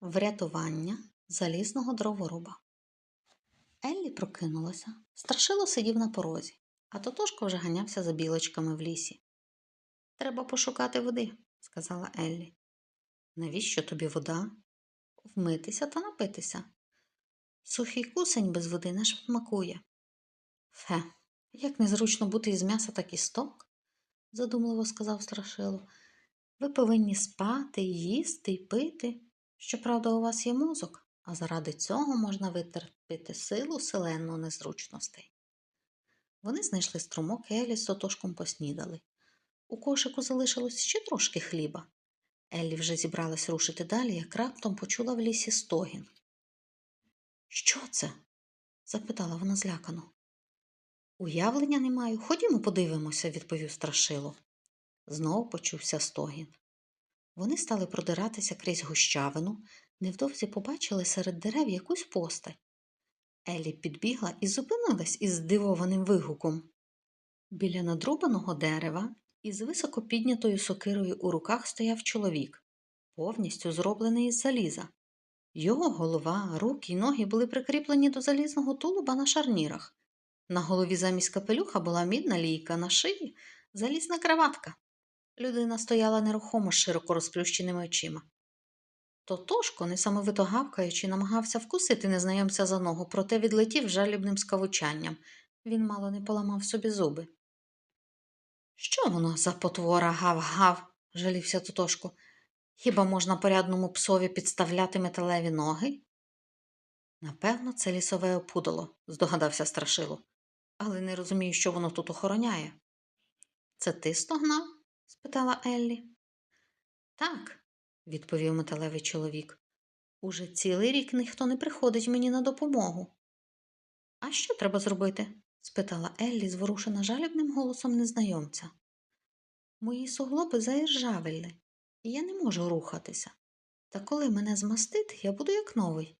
Врятування залізного дроворуба. Еллі прокинулася. Страшило сидів на порозі, а Тотошко вже ганявся за білочками в лісі. Треба пошукати води, сказала Еллі. Навіщо тобі вода? Вмитися та напитися. Сухий кусень без води не шмакує. Фе, як незручно бути із м'яса та кісток, задумливо сказав Страшило. Ви повинні спати, їсти й пити. Щоправда, у вас є мозок, а заради цього можна витерпіти силу селену незручностей. Вони знайшли струмок і Елі з Тотошком поснідали. У кошику залишилось ще трошки хліба. Еллі вже зібралась рушити далі, як раптом почула в лісі стогін. Що це? запитала вона злякано. Уявлення не маю. Ходімо подивимося, відповів страшило. Знов почувся стогін. Вони стали продиратися крізь гущавину, невдовзі побачили серед дерев якусь постать. Елі підбігла і зупинилась із здивованим вигуком. Біля надрубаного дерева із високо піднятою сокирою у руках стояв чоловік, повністю зроблений із заліза. Його голова, руки й ноги були прикріплені до залізного тулуба на шарнірах. На голові замість капелюха була мідна лійка, на шиї залізна краватка. Людина стояла нерухомо широко розплющеними очима. Тотошко, несамовито гавкаючи, намагався вкусити незнайомця за ногу, проте відлетів жалібним скавучанням. Він мало не поламав собі зуби. Що воно за потвора гав-гав? жалівся Тотошко. Хіба можна порядному псові підставляти металеві ноги? Напевно, це лісове опудало, здогадався страшило, але не розумію, що воно тут охороняє. Це ти стогнав? Спитала Еллі. Так, відповів металевий чоловік. Уже цілий рік ніхто не приходить мені на допомогу. А що треба зробити? спитала Еллі, зворушена жалібним голосом незнайомця. Мої суглоби заіржавели, і я не можу рухатися. Та коли мене змастити, я буду як новий.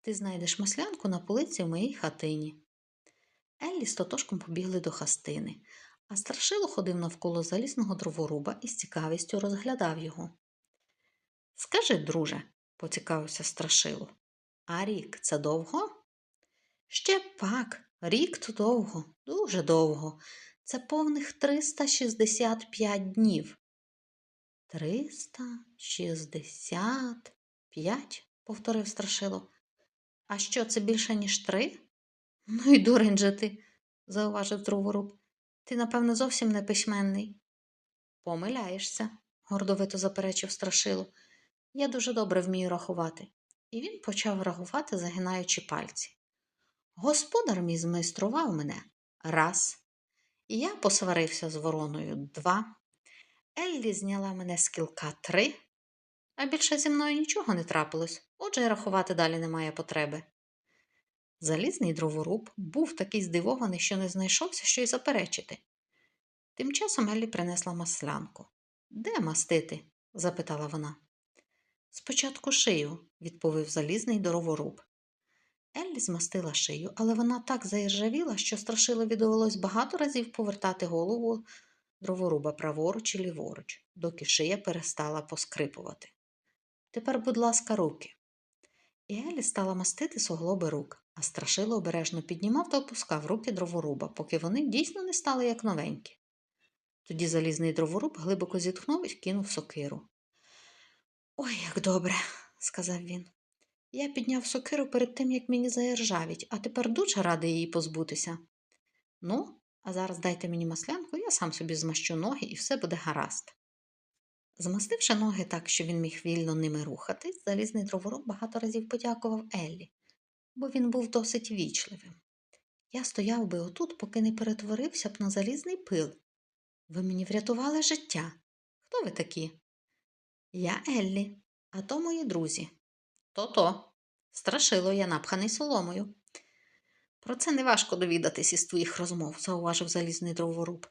Ти знайдеш маслянку на полиці в моїй хатині. Еллі з Тотошком побігли до хастини, а страшило ходив навколо залізного дроворуба і з цікавістю розглядав його. Скажи, друже, поцікавився страшило, а рік це довго? Ще пак, рік то довго, дуже довго. Це повних 365 днів. Триста шістдесят п'ять, повторив страшило. А що це більше, ніж три? Ну й дурень же ти, зауважив дроворуб. Ти, напевно, зовсім не письменний. Помиляєшся, гордовито заперечив страшило. Я дуже добре вмію рахувати. І він почав рахувати, загинаючи пальці. Господар мій змайстрував мене раз. Я посварився з вороною два. Еллі зняла мене з кілка три, а більше зі мною нічого не трапилось, отже, рахувати далі немає потреби. Залізний дроворуб був такий здивований, що не знайшовся, що й заперечити. Тим часом Еллі принесла маслянку. Де мастити? запитала вона. Спочатку шию, відповів залізний дроворуб. Еллі змастила шию, але вона так заіржавіла, що страшилові довелось багато разів повертати голову дроворуба праворуч і ліворуч, доки шия перестала поскрипувати. Тепер, будь ласка, руки. І Елі стала мастити суглоби рук, а страшило обережно піднімав та опускав руки дроворуба, поки вони дійсно не стали як новенькі. Тоді залізний дроворуб глибоко зітхнув і кинув сокиру. Ой, як добре, сказав він. Я підняв сокиру перед тим, як мені заіржавіть, а тепер дуже радий її позбутися. Ну, а зараз дайте мені маслянку, я сам собі змащу ноги і все буде гаразд. Змастивши ноги так, що він міг вільно ними рухатись, залізний дроворуб багато разів подякував Еллі, бо він був досить вічливим. Я стояв би отут, поки не перетворився б на залізний пил. Ви мені врятували життя. Хто ви такі? Я Еллі, а то мої друзі. То-то, страшило я напханий соломою. Про це неважко довідатись із твоїх розмов, зауважив залізний дроворуб.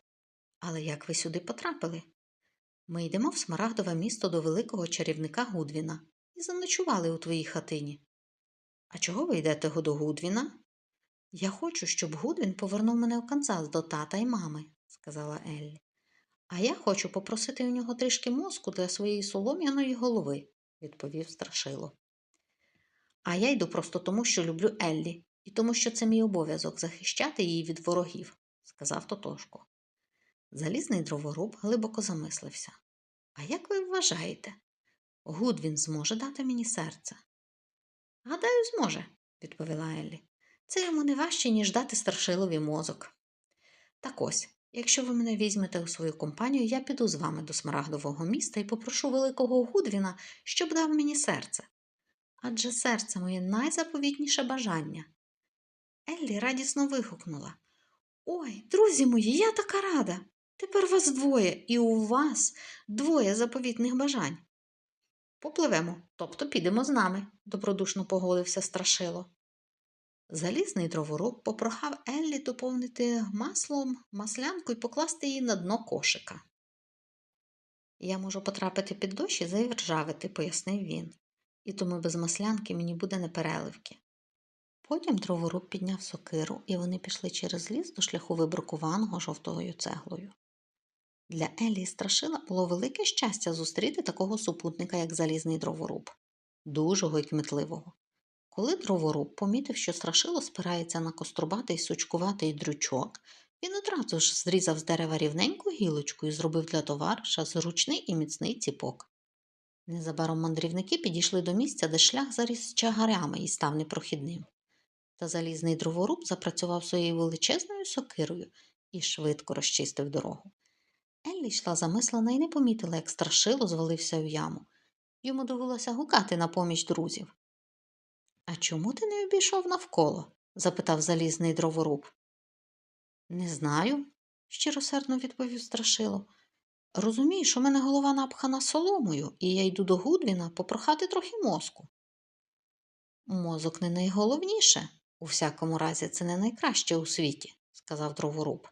Але як ви сюди потрапили? Ми йдемо в Смарагдове місто до великого чарівника Гудвіна і заночували у твоїй хатині. А чого ви йдете до Гудвіна? Я хочу, щоб Гудвін повернув мене в Канзас до тата і мами, сказала Еллі. А я хочу попросити у нього трішки мозку для своєї солом'яної голови, відповів страшило. А я йду просто тому, що люблю Еллі, і тому, що це мій обов'язок захищати її від ворогів, сказав Тотошко. Залізний дроворуб глибоко замислився. А як ви вважаєте, Гудвін зможе дати мені серце? Гадаю, зможе, відповіла Еллі. Це йому не важче, ніж дати старшилові мозок. Так ось, якщо ви мене візьмете у свою компанію, я піду з вами до смарагдового міста і попрошу великого Гудвіна, щоб дав мені серце. Адже серце моє найзаповітніше бажання. Еллі радісно вигукнула. Ой, друзі мої, я така рада. Тепер вас двоє, і у вас двоє заповітних бажань. Попливемо, тобто підемо з нами, добродушно погодився страшило. Залізний дроворуб попрохав Еллі доповнити маслом маслянку і покласти її на дно кошика. Я можу потрапити під дощ і заіржавити, пояснив він, і тому без маслянки мені буде непереливки. Потім дроворуб підняв сокиру, і вони пішли через ліс до шляху вибрукуваного жовтою цеглою. Для Елі Страшила було велике щастя зустріти такого супутника, як залізний дроворуб, дужого і кмітливого. Коли дроворуб помітив, що страшило спирається на кострубатий сучкуватий дрючок, він одразу ж зрізав з дерева рівненьку гілочку і зробив для товариша зручний і міцний ціпок. Незабаром мандрівники підійшли до місця, де шлях заріс чагарями і став непрохідним. Та залізний дроворуб запрацював своєю величезною сокирою і швидко розчистив дорогу. Еллі йшла замислена і не помітила, як страшило звалився в яму. Йому довелося гукати на поміч друзів. А чому ти не обійшов навколо? запитав залізний дроворуб. Не знаю, щиросердно відповів страшило. Розумієш, у мене голова напхана соломою, і я йду до Гудвіна попрохати трохи мозку. Мозок не найголовніше, у всякому разі, це не найкраще у світі, сказав дроворуб.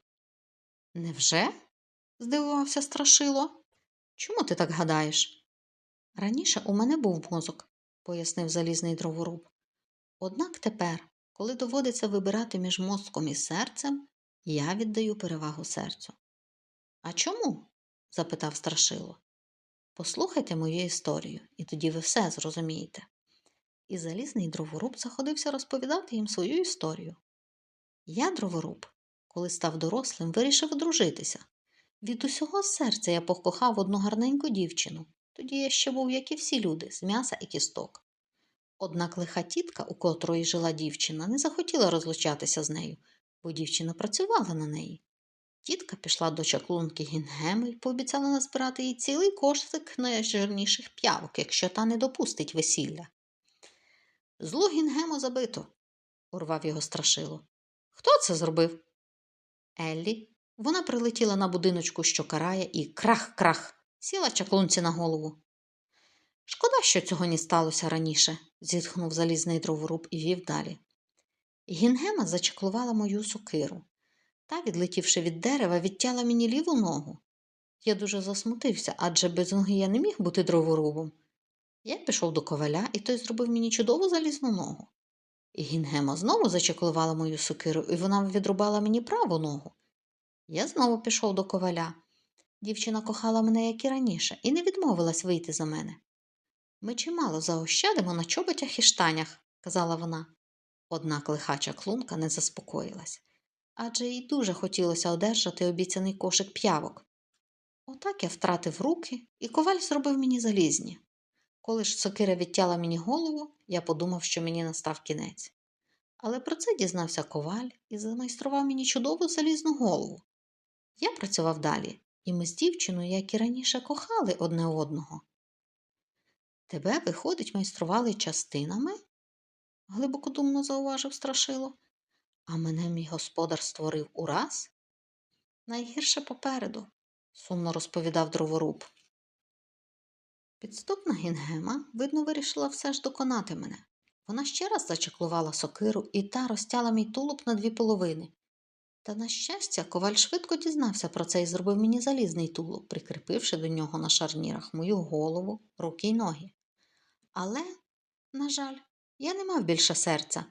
Невже? Здивувався страшило. Чому ти так гадаєш? Раніше у мене був мозок, пояснив залізний дроворуб. Однак тепер, коли доводиться вибирати між мозком і серцем, я віддаю перевагу серцю. А чому? запитав страшило. Послухайте мою історію, і тоді ви все зрозумієте. І залізний дроворуб заходився розповідати їм свою історію. Я, дроворуб, коли став дорослим, вирішив одружитися. Від усього серця я покохав одну гарненьку дівчину. Тоді я ще був, як і всі люди, з м'яса і кісток. Однак лиха тітка, у котрої жила дівчина, не захотіла розлучатися з нею, бо дівчина працювала на неї. Тітка пішла до чаклунки Гінгеми і пообіцяла назбирати їй цілий кошик найжирніших п'явок, якщо та не допустить весілля. Злу Гінгемо забито, урвав його страшило. Хто це зробив? Еллі. Вона прилетіла на будиночку, що карає, і крах-крах, сіла чаклунці на голову. Шкода, що цього не сталося раніше, зітхнув залізний дроворуб і вів далі. Гінгема зачаклувала мою сокиру. Та, відлетівши від дерева, відтяла мені ліву ногу. Я дуже засмутився, адже без ноги я не міг бути дроворубом. Я пішов до коваля, і той зробив мені чудову залізну ногу. Гінгема знову зачаклувала мою сокиру, і вона відрубала мені праву ногу. Я знову пішов до коваля. Дівчина кохала мене, як і раніше, і не відмовилась вийти за мене. Ми чимало заощадимо на чоботях і штанях, казала вона. Однак лихача клунка не заспокоїлась адже їй дуже хотілося одержати обіцяний кошик п'явок. Отак я втратив руки, і коваль зробив мені залізні. Коли ж сокира відтяла мені голову, я подумав, що мені настав кінець. Але про це дізнався коваль і замайстрував мені чудову залізну голову. Я працював далі, і ми з дівчиною, як і раніше, кохали одне одного. Тебе, виходить, майстрували частинами? глибокодумно зауважив страшило. А мене мій господар створив ураз? Найгірше попереду, сумно розповідав дроворуб. Підступна Гінгема, видно, вирішила все ж доконати мене. Вона ще раз зачеклувала сокиру і та розтяла мій тулуб на дві половини. Та, на щастя, коваль швидко дізнався про це і зробив мені залізний тулуб, прикріпивши до нього на шарнірах мою голову, руки й ноги. Але, на жаль, я не мав більше серця.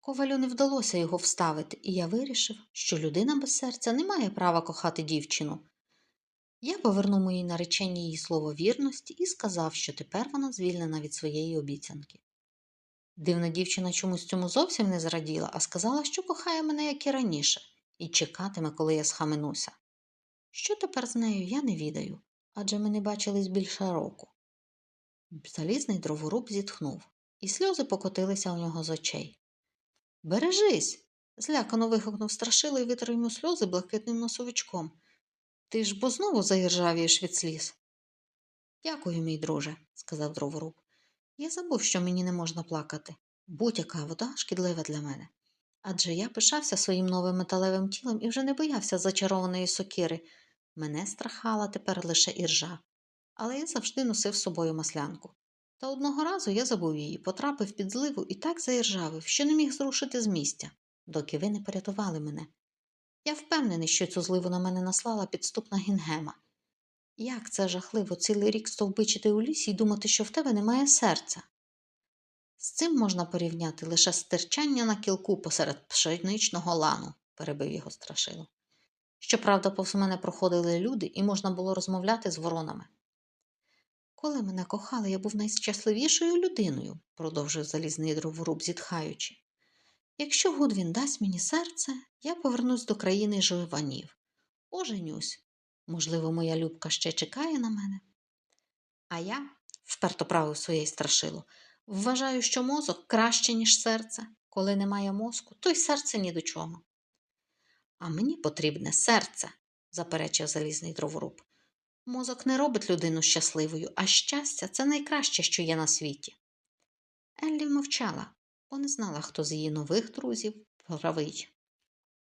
Ковалю не вдалося його вставити, і я вирішив, що людина без серця не має права кохати дівчину. Я повернув моїй нареченій її слово вірності і сказав, що тепер вона звільнена від своєї обіцянки. Дивна дівчина чомусь цьому зовсім не зраділа, а сказала, що кохає мене, як і раніше, і чекатиме, коли я схаменуся. Що тепер з нею, я не відаю, адже ми не бачились більше року. Залізний дроворуб зітхнув, і сльози покотилися у нього з очей. Бережись. злякано вигукнув страшило і витер йому сльози блакитним носовичком. Ти ж бо знову заіржавієш від сліз. Дякую, мій друже, сказав дроворуб. Я забув, що мені не можна плакати. Будь-яка вода шкідлива для мене. Адже я пишався своїм новим металевим тілом і вже не боявся зачарованої сокири. Мене страхала тепер лише іржа. Але я завжди носив з собою маслянку. Та одного разу я забув її, потрапив під зливу і так заіржавив, що не міг зрушити з місця, доки ви не порятували мене. Я впевнений, що цю зливу на мене наслала підступна гінгема. Як це жахливо цілий рік стовбичити у лісі і думати, що в тебе немає серця. З цим можна порівняти лише стирчання на кілку посеред пшеничного лану, перебив його страшило. Щоправда, повз мене проходили люди, і можна було розмовляти з воронами. Коли мене кохали, я був найщасливішою людиною, продовжив залізний дроворуб, зітхаючи. Якщо Гудвін дасть мені серце, я повернусь до країни живанів. Оженюсь. Можливо, моя любка ще чекає на мене. А я, вперто правив своє страшило, вважаю, що мозок краще, ніж серце. Коли немає мозку, то й серце ні до чого. А мені потрібне серце, заперечив залізний дроворуб. Мозок не робить людину щасливою, а щастя це найкраще, що є на світі. Еллі мовчала, бо не знала, хто з її нових друзів правий.